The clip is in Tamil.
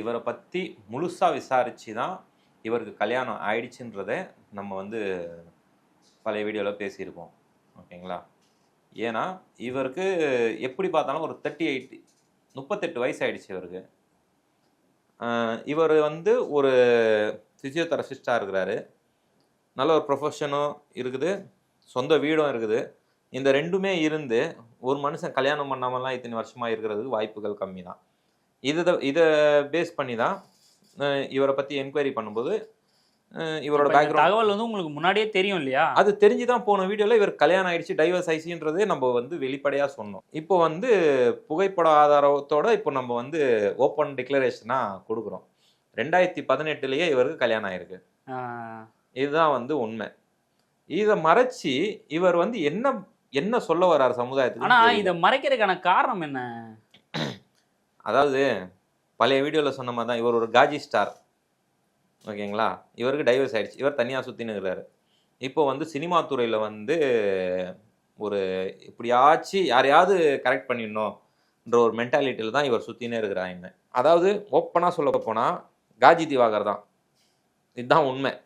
இவரை பற்றி முழுசாக விசாரித்து தான் இவருக்கு கல்யாணம் ஆயிடுச்சுன்றதை நம்ம வந்து பழைய வீடியோவில் பேசியிருக்கோம் ஓகேங்களா? ஏன்னா இவருக்கு எப்படி பார்த்தாலும் ஒரு தேர்ட்டி எயிட் முப்பத்தெட்டு வயசு ஆயிடுச்சு இவருக்கு இவர் வந்து ஒரு ஃபிசியோதெரபிஸ்டாக இருக்கிறாரு. நல்ல ஒரு ப்ரொஃபஷனும் இருக்குது. சொந்த வீடும் இருக்குது. இந்த ரெண்டுமே இருந்து ஒரு மனுஷன் கல்யாணம் பண்ணாமலாம் இத்தனை வருஷமாக இருக்கிறதுக்கு வாய்ப்புகள் கம்மி தான் இதை இதை பேஸ் பண்ணி தான் இவரை பற்றி என்கொயரி பண்ணும்போது இவரோட பேக்ரவுண்ட் தகவல் வந்து உங்களுக்கு முன்னாடியே தெரியும் இல்லையா? அது தெரிஞ்சு தான் போன வீடியோவில் இவர் கல்யாணம் ஆயிடுச்சு டைவர்ஸ் ஆயிடுச்சுன்றதே நம்ம வந்து வெளிப்படையாக சொன்னோம். இப்போ வந்து புகைப்பட ஆதாரத்தோட இப்போ நம்ம வந்து ஓப்பன் டிக்ளரேஷனாக கொடுக்குறோம். ரெண்டாயிரத்தி பதினெட்டுலேயே இவருக்கு கல்யாணம் ஆயிருக்கு. இதுதான் வந்து உண்மை. இதை மறைச்சி இவர் வந்து என்ன என்ன சொல்ல வர்றாரு சமுதாயத்துக்கு? ஆனா தெரியல. இதை மறைக்கிறதுக்கான காரணம் என்ன? அதாவது பழைய வீடியோவில் சொன்ன மாதிரி தான் இவர் ஒரு காஜி ஸ்டார். ஓகேங்களா? இவருக்கு டைவர்ஸ் ஆகிடுச்சு இவர் தனியாக சுற்றின்னு இப்போ வந்து சினிமா துறையில் வந்து ஒரு இப்படியாச்சு யாரையாவது கரெக்ட் பண்ணிடணும்ன்ற ஒரு மென்டாலிட்டியில் தான் இவர் சுற்றினே இருக்கிறாங்க அதாவது ஓப்பனாக சொல்ல போனால் காஜி திவாகர் தான். இதுதான் உண்மை.